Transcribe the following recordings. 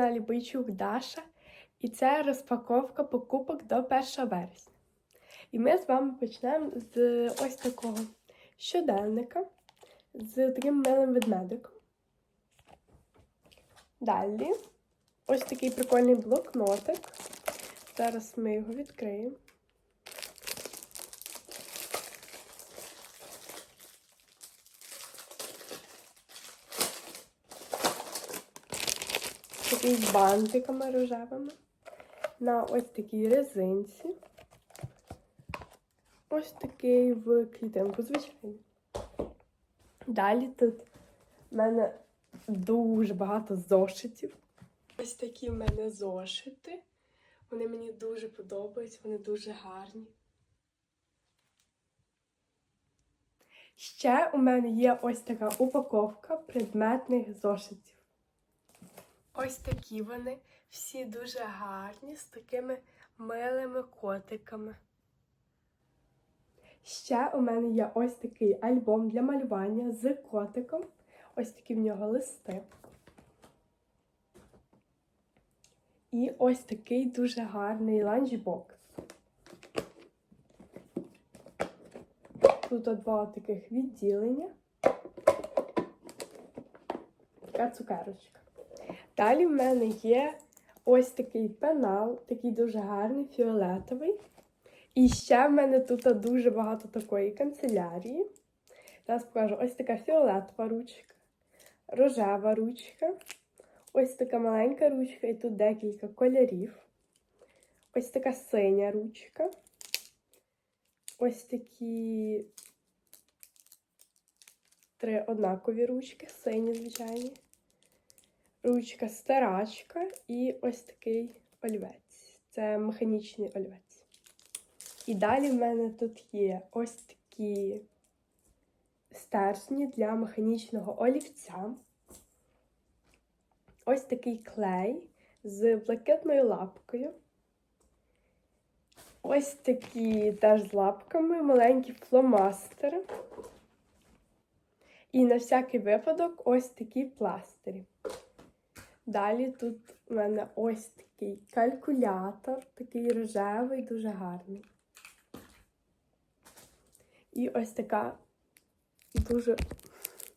каналі Бойчук Даша, і це розпаковка покупок до 1 вересня. І ми з вами почнемо з ось такого щоденника з таким милим ведмедиком. Далі ось такий прикольний блокнотик. Зараз ми його відкриємо. Такий бантиками рожевими. На ось такій резинці. Ось такий в клітинку, звичайно. Далі тут в мене дуже багато зошитів. Ось такі в мене зошити. Вони мені дуже подобаються, вони дуже гарні. Ще у мене є ось така упаковка предметних зошитів. Ось такі вони, всі дуже гарні, з такими милими котиками. Ще у мене є ось такий альбом для малювання з котиком. Ось такі в нього листи. І ось такий дуже гарний ланчбокс. Тут два таких відділення. Така цукерочка. Далі в мене є ось такий пенал, такий дуже гарний, фіолетовий. І ще в мене тут дуже багато такої канцелярії. Зараз покажу ось така фіолетова ручка, рожева ручка, ось така маленька ручка, і тут декілька кольорів. Ось така синя ручка. Ось такі три однакові ручки, сині, звичайні. Ручка старачка і ось такий олівець. Це механічний олівець. І далі в мене тут є ось такі стержні для механічного олівця. Ось такий клей з блакитною лапкою. Ось такі теж з лапками, маленькі фломастери. І на всякий випадок ось такі пластирі. Далі тут у мене ось такий калькулятор, такий рожевий, дуже гарний. І ось така дуже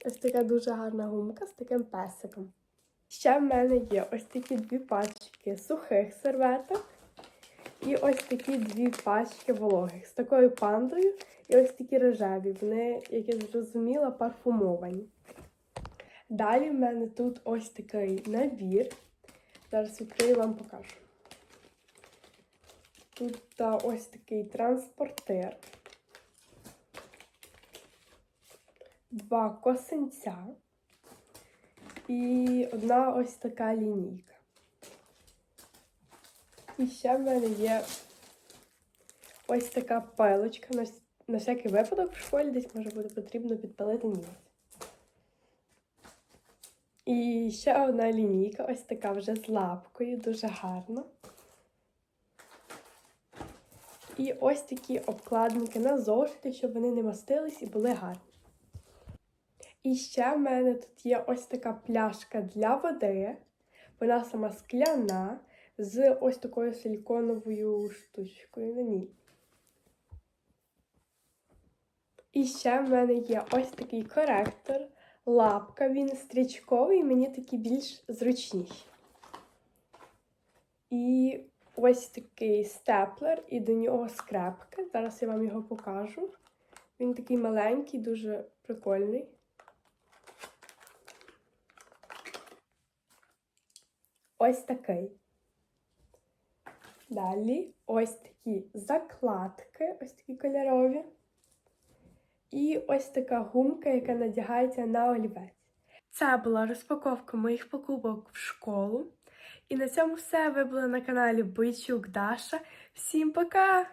ось така дуже гарна гумка з таким песиком. Ще в мене є ось такі дві пачки сухих серветок. І ось такі дві пачки вологих з такою пандою. І ось такі рожеві. Вони, як я зрозуміла, парфумовані. Далі в мене тут ось такий набір. Зараз відкрию вам покажу. Тут ось такий транспортер. Два косинця і одна ось така лінійка. І ще в мене є ось така пилочка. На, всякий випадок в школі десь може буде потрібно підпалити німець. І ще одна лінійка, ось така вже з лапкою, дуже гарна. І ось такі обкладинки на зошити, щоб вони не мастились і були гарні. І ще в мене тут є ось така пляшка для води. Вона сама скляна з ось такою силіконовою штучкою на ній. І ще в мене є ось такий коректор, лапка, він стрічковий, мені такий більш зручніший. І ось такий степлер, і до нього скрепки. Зараз я вам його покажу. Він такий маленький, дуже прикольний. Ось такий. Далі ось такі закладки, ось такі кольорові. І ось така гумка, яка надягається на олівець. Це була розпаковка моїх покупок в школу. І на цьому все. Ви були на каналі Бойчук Даша. Всім пока!